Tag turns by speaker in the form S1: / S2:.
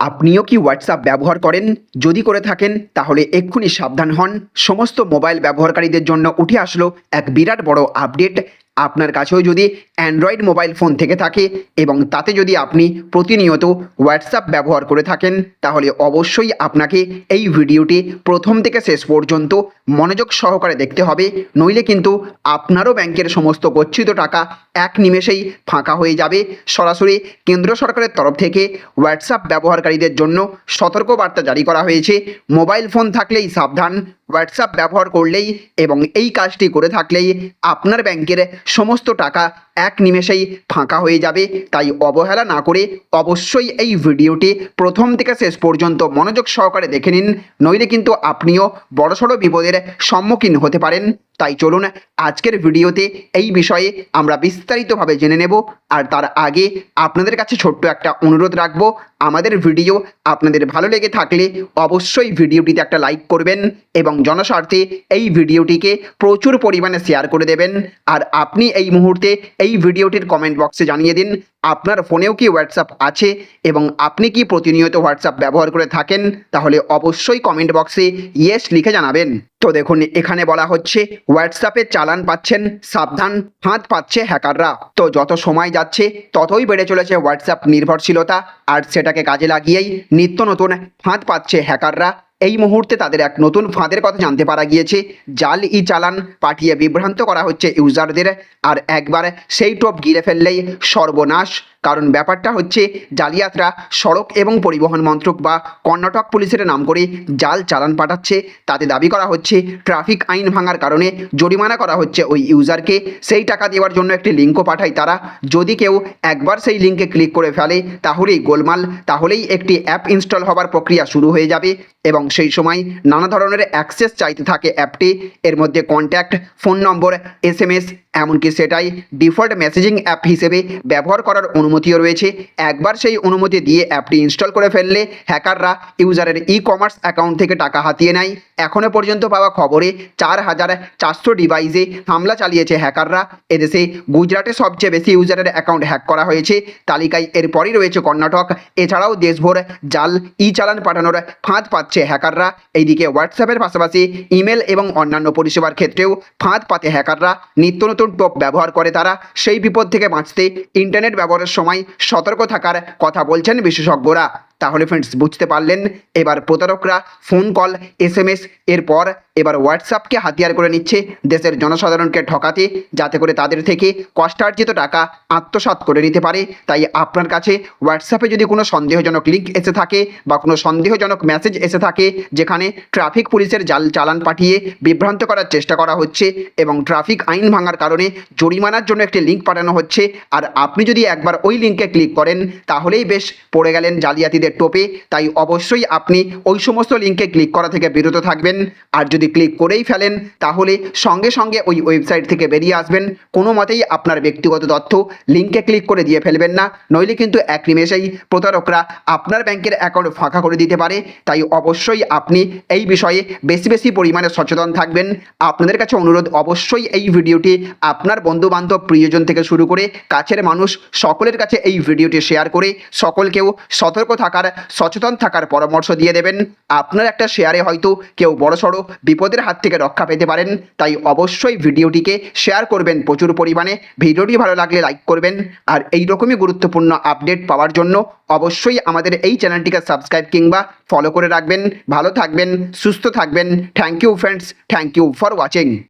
S1: আপনিও কি হোয়াটসঅ্যাপ ব্যবহার করেন? যদি করে থাকেন, তাহলে এক্ষুনি সাবধান হন। সমস্ত মোবাইল ব্যবহারকারীদের জন্য উঠে আসলো এক বিরাট বড় আপডেট আপনার কাছেও যদি অ্যান্ড্রয়েড মোবাইল ফোন থেকে থাকে এবং তাতে যদি আপনি প্রতিনিয়ত হোয়াটসঅ্যাপ ব্যবহার করে থাকেন, তাহলে অবশ্যই আপনাকে এই ভিডিওটি প্রথম থেকে শেষ পর্যন্ত মনোযোগ সহকারে দেখতে হবে। নইলে কিন্তু আপনারও ব্যাংকের সমস্ত গচ্ছিত টাকা এক নিমেষেই ফাঁকা হয়ে যাবে। সরাসরি কেন্দ্র সরকারের তরফ থেকে হোয়াটসঅ্যাপ ব্যবহারকারীদের জন্য সতর্কবার্তা জারি করা হয়েছে। মোবাইল ফোন থাকলেই সাবধান, হোয়াটসঅ্যাপ ব্যবহার করলেই এবং এই কাজটি করে থাকলেই আপনার ব্যাংকের সমস্ত টাকা এক নিমেষেই ফাঁকা হয়ে যাবে। তাই অবহেলা না করে অবশ্যই এই ভিডিওটি প্রথম থেকে শেষ পর্যন্ত মনোযোগ সহকারে দেখে নিন, নইলে কিন্তু আপনিও বড়সড় বিপদের সম্মুখীন হতে পারেন। তাই চলুন আজকের ভিডিওতে এই বিষয়ে আমরা বিস্তারিতভাবে জেনে নেব। আর তার আগে আপনাদের কাছে ছোট্ট একটা অনুরোধ রাখব। আমাদের ভিডিও আপনাদের ভালো লেগে থাকলে অবশ্যই ভিডিওটিতে একটা লাইক করবেন এবং জনস্বার্থে এই ভিডিওটিকে প্রচুর পরিমাণে শেয়ার করে দেবেন। আর আপনি এই মুহূর্তে এই ভিডিওটির কমেন্ট বক্সে জানিয়ে দিন। আপনার ফোনেও কি হোয়াটসঅ্যাপ আছে এবং আপনি কি প্রতিনিয়ত হোয়াটসঅ্যাপ ব্যবহার করে থাকেন? তাহলে অবশ্যই কমেন্ট বক্সে ইয়েস লিখে জানাবেন। তো দেখুন, এখানে বলা হচ্ছে হোয়াটসঅ্যাপে চালান পাচ্ছেন, সাবধান ফাঁদ পাচ্ছে হ্যাকাররা। তো যত সময় যাচ্ছে, ততই বেড়ে চলেছে হোয়াটসঅ্যাপ নির্ভরশীলতা। আর সেটাকে কাজে লাগিয়েই নিত্য নতুন ফাঁদ পাচ্ছে হ্যাকাররা। এই মুহূর্তে তাদের এক নতুন ফাঁদের কথা জানতে পারা গিয়েছে। জাল ই চালান পাঠিয়ে বিভ্রান্ত করা হচ্ছে ইউজারদের। আর একবার সেই টোপ গিরে ফেললেই সর্বনাশ কারণ ব্যাপারটা হচ্ছে জালিয়াতরা সড়ক এবং পরিবহন মন্ত্রক বা কর্ণাটক পুলিশের নাম করে জাল চালান পাঠাচ্ছে। তাতে দাবি করা হচ্ছে ট্রাফিক আইন ভাঙার কারণে জরিমানা করা হচ্ছে ওই ইউজারকে। সেই টাকা দেওয়ার জন্য একটি লিঙ্কও পাঠায় তারা। যদি কেউ একবার সেই লিঙ্কে ক্লিক করে ফেলে, তাহলেই গোলমাল, তাহলেই একটি অ্যাপ ইনস্টল হবার প্রক্রিয়া শুরু হয়ে যাবে এবং সেই সময় নানা ধরনের অ্যাক্সেস চাইতে থাকে অ্যাপটি। এর মধ্যে contact, phone number S M S এমনকি সেটাই ডিফল্ট মেসেজিং অ্যাপ হিসেবে ব্যবহার করার অনুমতিও রয়েছে। একবার সেই অনুমতি দিয়ে অ্যাপটি ইনস্টল করে ফেললে হ্যাকাররা ইউজারের ই কমার্স অ্যাকাউন্ট থেকে টাকা হাতিয়ে নেয়। এখনও পর্যন্ত পাওয়া খবরে চার হাজার চারশো ডিভাইসে হামলা চালিয়েছে হ্যাকাররা। এদেশে গুজরাটে সবচেয়ে বেশি ইউজারের অ্যাকাউন্ট হ্যাক করা হয়েছে। তালিকায় এরপরই রয়েছে কর্ণাটক। এছাড়াও দেশভর জাল ই চালান পাঠানোর ফাঁদ পাচ্ছে হ্যাকাররা। এইদিকে হোয়াটসঅ্যাপের পাশাপাশি ইমেল এবং অন্যান্য পরিষেবার ক্ষেত্রেও ফাঁদ পাতে হ্যাকাররা। নিত্য নতুন টোপ ব্যবহার করে তারা, সেই বিপদ থেকে বাঁচতে ইন্টারনেট ব্যবহারের সময় সতর্ক থাকার কথা বলছেন বিশেষজ্ঞরা। তাহলে ফ্রেন্ডস বুঝতে পারলেন। এবার প্রতারকরা phone call S M S এরপর এবার হোয়াটসঅ্যাপকে হাতিয়ার করে নিচ্ছে দেশের জনসাধারণকে ঠকাতে, যাতে করে তাদের থেকে কষ্টার্জিত টাকা আত্মসাৎ করে নিতে পারে। তাই আপনার কাছে হোয়াটসঅ্যাপে যদি কোনো সন্দেহজনক লিঙ্ক এসে থাকে বা কোনো সন্দেহজনক মেসেজ এসে থাকে, যেখানে ট্রাফিক পুলিশের জাল চালান পাঠিয়ে বিভ্রান্ত করার চেষ্টা করা হচ্ছে এবং ট্রাফিক আইন ভাঙার কারণে জরিমানার জন্য একটি লিঙ্ক পাঠানো হচ্ছে, আর আপনি যদি একবার ওই লিঙ্কে ক্লিক করেন, তাহলেই বেশ পড়ে গেলেন জালিয়াতিদের টোপে, তাই অবশ্যই আপনি ওই সমস্ত লিঙ্কে ক্লিক করা থেকে বিরত থাকবেন। আর যদি ক্লিক করেই ফেলেন, তাহলে সঙ্গে সঙ্গে ওই ওয়েবসাইট থেকে বেরিয়ে আসবেন। কোনো মতেই আপনার ব্যক্তিগত তথ্য লিঙ্কে ক্লিক করে দিয়ে ফেলবেন না। নইলে কিন্তু এক নিমেষেই প্রতারকরা আপনার ব্যাংকের অ্যাকাউন্ট ফাঁকা করে দিতে পারে। তাই অবশ্যই আপনি এই বিষয়ে বেশি বেশি পরিমাণে সচেতন থাকবেন। আপনাদের কাছে অনুরোধ, অবশ্যই এই ভিডিওটি আপনার বন্ধু বান্ধব প্রিয়জন থেকে শুরু করে কাছের মানুষ, সকলের কাছে এই ভিডিওটি শেয়ার করে, সকলকেও সতর্ক থাকার সচেতন থাকার পরামর্শ দিয়ে দেবেন। আপনার একটা শেয়ারে হয়তো কেউ বড়সড় বিপদের হাত থেকে রক্ষা পেতে পারেন। তাই অবশ্যই ভিডিওটিকে শেয়ার করবেন প্রচুর পরিমাণে। ভিডিওটি ভালো লাগলে লাইক করবেন। আর এই রকমই গুরুত্বপূর্ণ আপডেট পাওয়ার জন্য অবশ্যই আমাদের এই চ্যানেলটিকে সাবস্ক্রাইব কিংবা ফলো করে রাখবেন। ভালো থাকবেন, সুস্থ থাকবেন। Thank you friends thank you for watching